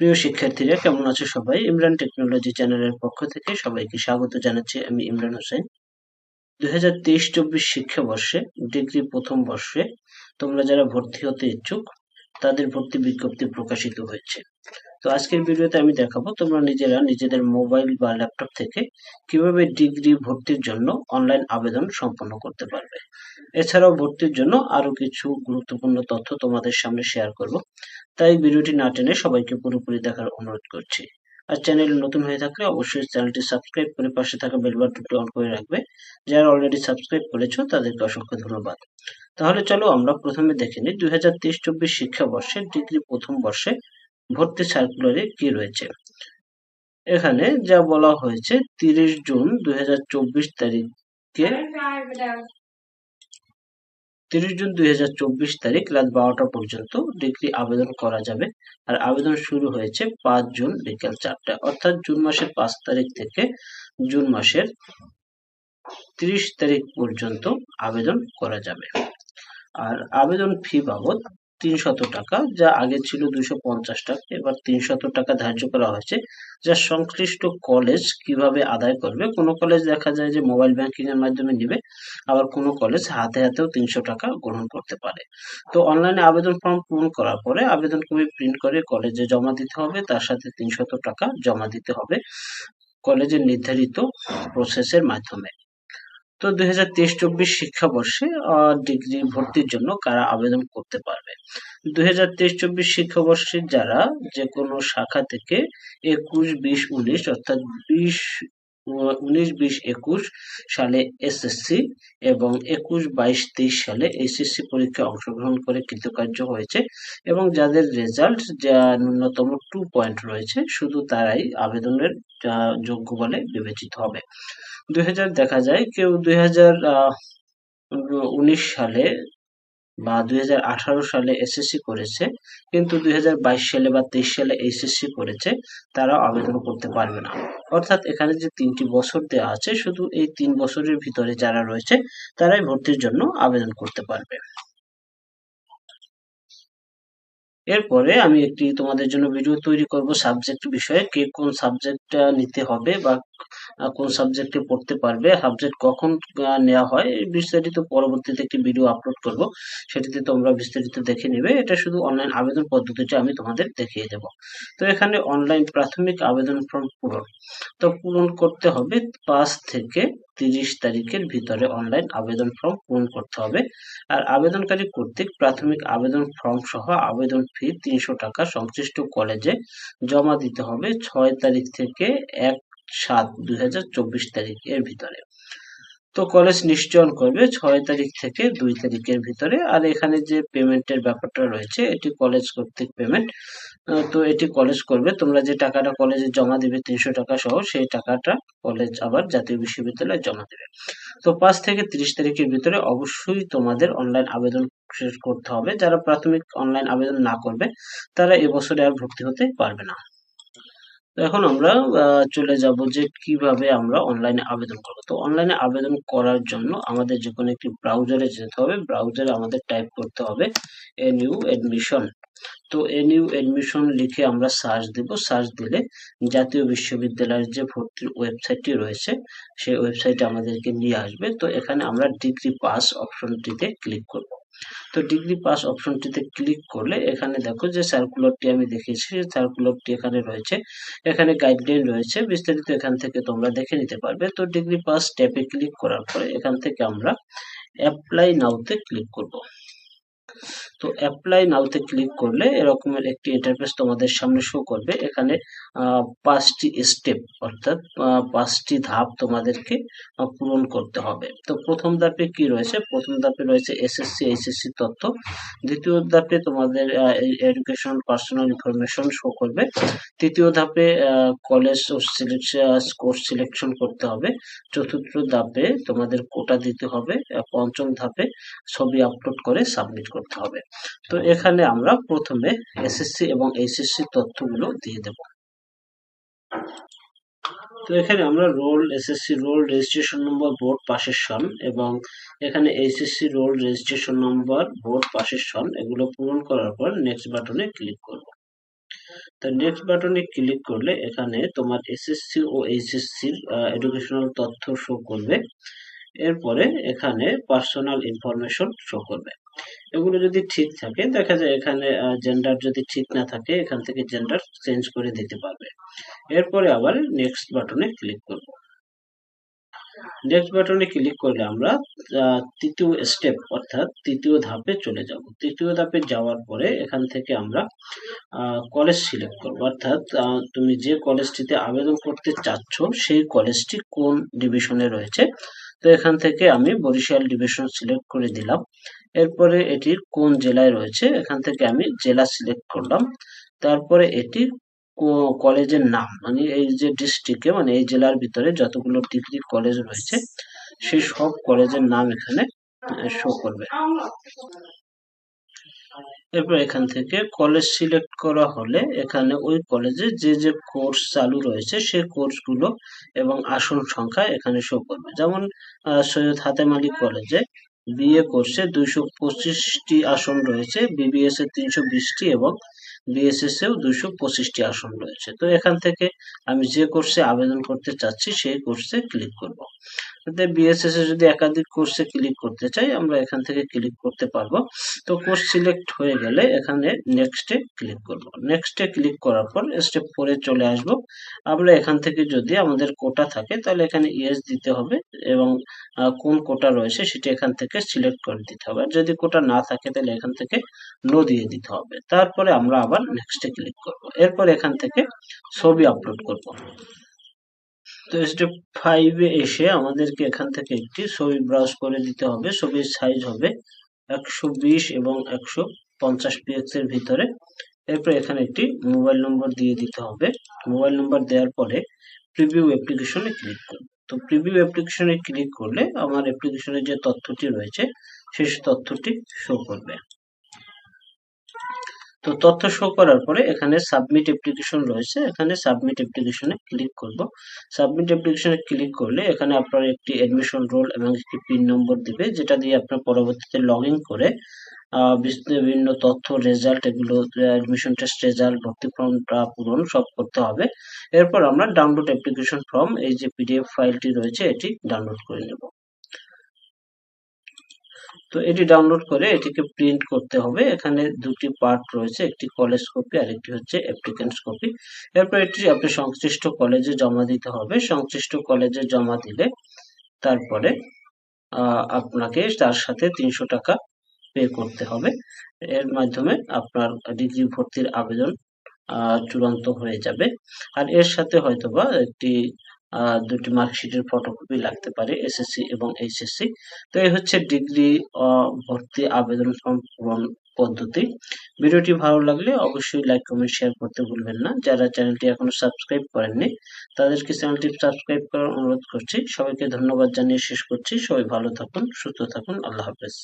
প্রিয় শিক্ষার্থীরা, কেমন আছে সবাই? ইমরান টেকনোলজি চ্যানেলের পক্ষ থেকে সবাইকে স্বাগত জানাচ্ছি আমি ইমরান হোসেন। দুই হাজার তেইশ চব্বিশ শিক্ষাবর্ষে, ডিগ্রি প্রথম বর্ষে তোমরা যারা ভর্তি হতে ইচ্ছুক, তাদের ভর্তি বিজ্ঞপ্তি প্রকাশিত হয়েছে। তো আজকের ভিডিওতে আমি দেখাবো তোমরা নিজেরা নিজেদের মোবাইল বা ল্যাপটপ থেকে কীভাবে ডিগ্রি ভর্তির জন্য অনলাইন আবেদন সম্পন্ন করতে পারবে। এছাড়াও ভর্তির জন্য আরও কিছু গুরুত্বপূর্ণ তথ্য তোমাদের সামনে শেয়ার করব। তাই ভিডিওটি না টেনে সবাইকে পুরোপুরি দেখার অনুরোধ করছি। আর চ্যানেল নতুন হয়ে থাকলে অবশ্যই চ্যানেলটি সাবস্ক্রাইব করে পাশে থাকা বেল বাটনটি অন করে রাখবে। যারা অলরেডি সাবস্ক্রাইব করেছ, তাদেরকে অসংখ্য ধন্যবাদ। তাহলে চলো আমরা প্রথমে দেখে নিই, দুই হাজার তেইশ চব্বিশ শিক্ষাবর্ষে ডিগ্রি প্রথম বর্ষে ভর্তি সার্কুলারে কি রয়েছে? এখানে যা বলা হয়েছে, তিরিশ জুন দুই তারিখে তিরিশ জুন দুই তারিখ, রাত বারোটা পর্যন্ত ডিগ্রি আবেদন করা যাবে। আর আবেদন শুরু হয়েছে পাঁচ জুন বিকেল চারটা অর্থাৎ জুন মাসের পাঁচ তারিখ থেকে জুন মাসের তিরিশ তারিখ পর্যন্ত আবেদন করা যাবে। আর আবেদন ফি বাবদ তিনশত টাকা, যা আগে ছিল দুশো পঞ্চাশ টাকা, এবার তিনশত টাকা ধার্য করা হয়েছে, যা সংশ্লিষ্ট কলেজ কীভাবে আদায় করবে? কোনো কলেজ দেখা যায় যে মোবাইল ব্যাংকিং এর মাধ্যমে নিবে, আবার কোনো কলেজ হাতে হাতেও তিনশো টাকা গ্রহণ করতে পারে। তো অনলাইনে আবেদন ফর্ম পূরণ করার পরে আবেদন কপি প্রিন্ট করে কলেজে জমা দিতে হবে, তার সাথে তিনশত টাকা জমা দিতে হবে কলেজের নির্ধারিত প্রসেসের মাধ্যমে। তো দুই হাজার তেইশ চব্বিশ শিক্ষাবর্ষে ডিগ্রি ভর্তির জন্য কারা আবেদন করতে পারবে? দুই হাজার তেইশ চব্বিশ শিক্ষাবর্ষে যারা যে কোনো শাখা থেকে একুশ, বিশ, উনিশ অর্থাৎ বিশ উনিশ বিশ একুশ সালে এসএসসি এবং একুশ বাইশ তেইশ সালে এইচএসসি পরীক্ষায় অংশগ্রহণ করে কৃতকার্য হয়েছে এবং যাদের রেজাল্ট যা ন্যূনতম টু পয়েন্ট রয়েছে, শুধু তারাই আবেদনের যোগ্য বলে বিবেচিত হবে। দুই হাজার দেখা যায়, কেউ দুই উনিশ সালে বা দুই হাজার আঠারো সালে এসএসসি করেছে, কিন্তু দুই হাজার বাইশ সালে বা তেইশ সালে এইচএসসি করেছে তারা আবেদন করতে পারবে না। অর্থাৎ এখানে যে তিনটি বছর দেওয়া আছে, শুধু এই তিন বছরের ভিতরে যারা রয়েছে, তারাই ভর্তির জন্য আবেদন করতে পারবে। এরপরে আমি একটি তোমাদের জন্য ভিডিও তৈরি করব সাবজেক্ট বিষয়ে, কে কোন সাবজেক্টটা নিতে হবে বা কোন সাবজেক্টে পড়তে পারবে সাবজেক্ট কখন নেওয়া হয় বিস্তারিত পরবর্তীতে একটি ভিডিও আপলোড করব। সেটিতে তোমরা বিস্তারিত দেখে নেবে। এটা শুধু অনলাইন আবেদন পদ্ধতিটা আমি তোমাদের দেখিয়ে দেব। তো এখানে অনলাইন প্রাথমিক আবেদন ফর্ম পূরণ। তো পূরণ করতে হবে পাঁচ থেকে তিরিশ তারিখের ভিতরে অনলাইন আবেদন ফর্ম পূরণ করতে হবে। আর আবেদনকারী কর্তৃক প্রাথমিক আবেদন ফর্ম সহ আবেদন ফি তিনশো টাকা সংশ্লিষ্ট কলেজে জমা দিতে হবে ছয় তারিখ থেকে এক সাত দুই তারিখ এর ভিতরে। তো কলেজ নিশ্চয়ন করবে ছয় তারিখ থেকে দুই তারিখের ভিতরে। আর এখানে যে পেমেন্টের ব্যাপারটা রয়েছে, এটি কলেজ কর্তৃক পেমেন্ট তো এটি কলেজ করবে। তোমরা যে টাকাটা কলেজে জমা দিবে তিনশো টাকা সহ, সেই টাকাটা কলেজ আবার জাতীয় বিশ্ববিদ্যালয়ে জমা দেবে। তো পাঁচ থেকে তিরিশ তারিখের ভিতরে অবশ্যই তোমাদের অনলাইন আবেদন শেষ করতে হবে। যারা প্রাথমিক অনলাইন আবেদন না করবে, তারা এবছরে আর ভর্তি হতে পারবে না। এখন আমরা চলে যাব যে কীভাবে আমরা অনলাইনে আবেদন করব। তো অনলাইনে আবেদন করার জন্য আমাদের যে কোনো একটি ব্রাউজারে যেতে হবে। ব্রাউজারে আমাদের টাইপ করতে হবে এনইউ এডমিশন তো এনইউ এডমিশন লিখে আমরা সার্চ দেব। সার্চ দিলে জাতীয় বিশ্ববিদ্যালয়ের যে ভর্তির ওয়েবসাইটটি রয়েছে, সেই ওয়েবসাইটে আমাদেরকে নিয়ে আসবে। তো এখানে আমরা ডিগ্রি পাস অপশনটিতে ক্লিক করব। তো ডিগ্রি পাস অপশনটিতে ক্লিক করলে এখানে দেখো যে সার্কুলারটি আমি দেখিয়েছি সার্কুলারটি এখানে রয়েছে। এখানে গাইডলাইন রয়েছে, বিস্তারিত এখান থেকে তোমরা দেখে নিতে পারবে। তো ডিগ্রি পাস ট্যাপে ক্লিক করার পরে এখান থেকে আমরা অ্যাপ্লাই নাওতে ক্লিক করব। তো অ্যাপ্লাই নাওতে ক্লিক করলে এরকমের একটি ইন্টারফেস তোমাদের সামনে শো করবে। এখানে পাঁচটি স্টেপ অর্থাৎ পাঁচটি ধাপ তোমাদেরকে পূরণ করতে হবে। তো প্রথম ধাপে কি রয়েছে? প্রথম ধাপে রয়েছে এসএসসি এইচএসসি তথ্য। দ্বিতীয় ধাপে তোমাদের এডুকেশন পার্সোনাল ইনফরমেশন শো করবে। তৃতীয় ধাপে কলেজ ও কোর্স সিলেকশন করতে হবে। চতুর্থ ধাপে তোমাদের কোটা দিতে হবে। পঞ্চম ধাপে ছবি আপলোড করে সাবমিট করতে হবে। তো এখানে আমরা প্রথমে এসএসসি এবং এইচএসসি তথ্যগুলো দিয়ে দেব। তো এখানে আমরা roll SSC roll, registration number board পাশের সন এবং এখানে HSC roll, registration number board পাশের সন এগুলো পূরণ করার পর নেক্সট বাটনে ক্লিক করব। তো নেক্সট বাটনে ক্লিক করলে এখানে তোমার এসএসসি ও এইচএসসির এডুকেশনাল তথ্য শো করবে। এরপরে এখানে পার্সোনাল ইনফরমেশন শো করবে। এগুলো যদি ঠিক থাকে, দেখা যায় এখানে জেন্ডার যদি ঠিক না থাকে, এখান থেকে জেন্ডার চেঞ্জ করে দিতে পারবে। এরপরে আবার নেক্সট বাটনে ক্লিক করব। নেক্সট বাটনে ক্লিক করলে আমরা তৃতীয় স্টেপ অর্থাৎ তৃতীয় ধাপে চলে যাব। তৃতীয় ধাপে যাওয়ার পরে এখান থেকে আমরা কলেজ সিলেক্ট করব। অর্থাৎ তুমি যে কলেজটিতে আবেদন করতে চাচ্ছ, সেই কলেজটি কোন ডিভিশনে রয়েছে? তো এখান থেকে আমি বরিশাল ডিভিশন সিলেক্ট করে দিলাম। এরপরে এটি কোন জেলায় রয়েছে, এখান থেকে আমি জেলা সিলেক্ট করলাম। তারপরে এটি কলেজের নাম মানে এই যে ডিস্ট্রিক্টে মানে এই জেলার ভিতরে যতগুলো ডিগ্রি কলেজ রয়েছে, সেই সব কলেজের নাম এখানে শো করবে। এরপর এখান থেকে কলেজ সিলেক্ট করা হলে এখানে ওই কলেজে যে যে কোর্স চালু রয়েছে সেই কোর্সগুলো এবং আসন সংখ্যা এখানে শো করবে। যেমন সৈয়দ হাতেম আলী কলেজে বিএ কোর্সে দুইশো পঁচিশটি আসন রয়েছে, বিবিএস এ তিনশো বিশটি এবং বিএসএস এও দুইশো পঁচিশটি আসন রয়েছে। তো এখান থেকে আমি যে কোর্সে আবেদন করতে চাচ্ছি, সেই কোর্সে ক্লিক করব। বিএসএস এ যদি একাধিক কোর্সে ক্লিক করতে চাই, আমরা এখান থেকে ক্লিক করতে পারব। তো কোর্স সিলেক্ট হয়ে গেলে এখানে নেক্সটে ক্লিক করব। নেক্সটে ক্লিক করার পর স্টেপ ফোরে চলে আসব। আমরা এখান থেকে যদি আমাদের কোটা থাকে, তাহলে এখানে ইয়েস দিতে হবে এবং কোন কোটা রয়েছে সেটা এখান থেকে সিলেক্ট করে দিতে হবে। যদি কোটা না থাকে তাহলে এখান থেকে নো দিয়ে দিতে হবে। তারপরে আমরা আবার নেক্সটে ক্লিক করব। এরপর এখান থেকে ছবি আপলোড করব। তো স্টেপ ফাইভে এসে আমাদেরকে এখান থেকে একটি ছবি ব্রাউজ করে দিতে হবে। ছবির সাইজ হবে একশো বিশ এবং একশো পঞ্চাশ পিএক্স এর ভিতরে। এরপর এখানে একটি মোবাইল নম্বর দিয়ে দিতে হবে। মোবাইল নম্বর দেওয়ার পরে প্রিভিউ অ্যাপ্লিকেশনে ক্লিক করব। তো প্রিভিউ অ্যাপ্লিকেশনে ক্লিক করলে আমার অ্যাপ্লিকেশনের যে তথ্যটি রয়েছে সেই তথ্যটি শো করবে। তো তথ্য শো করার পরে এখানে সাবমিট অ্যাপ্লিকেশন রয়েছে। এখানে সাবমিট অ্যাপ্লিকেশনে ক্লিক করব। সাবমিট অ্যাপ্লিকেশনে ক্লিক করলে এখানে আপনার একটি অ্যাডমিশন রোল এবং একটি পিন নম্বর দিবে, যেটা দিয়ে আপনার পরবর্তীতে লগ করে বিভিন্ন তথ্য রেজাল্ট এগুলো অ্যাডমিশন টেস্ট রেজাল্ট ভর্তি ফর্মটা পূরণ সব করতে হবে। এরপর আমরা ডাউনলোড অ্যাপ্লিকেশন ফর্ম এই যে পিডিএফ ফাইলটি রয়েছে, এটি ডাউনলোড করে নেব। তো এটি ডাউনলোড করে এটিকে প্রিন্ট করতে হবে। এখানে দুটি পার্ট রয়েছে, একটি কলেজ কপি আর একটি হচ্ছে অ্যাপ্লিকেন্টস কপি এরপর এটি আপনি সংশ্লিষ্ট কলেজে জমা দিতে হবে। সংশ্লিষ্ট কলেজে জমা দিলে তারপরে আপনাকে তার সাথে তিনশো টাকা পে করতে হবে। এর মাধ্যমে আপনার ডিগ্রি ভর্তির আবেদন চূড়ান্ত হয়ে যাবে। আর এর সাথে হয়তোবা একটি দুটি মার্কশিটের ফটোকপি লাগতে পারে এসএসসি এবং এইচএসসি তো এই হচ্ছে ডিগ্রি ভর্তি আবেদন পূরণ পদ্ধতি। ভিডিওটি ভালো লাগলে অবশ্যই লাইক কমেন্ট শেয়ার করতে ভুলবেন না। যারা চ্যানেলটি এখনও সাবস্ক্রাইব করেননি, তাদেরকে চ্যানেলটি সাবস্ক্রাইব করার অনুরোধ করছি। সবাইকে ধন্যবাদ জানিয়ে শেষ করছি। সবাই ভালো থাকুন, সুস্থ থাকুন। আল্লাহ হাফেজ।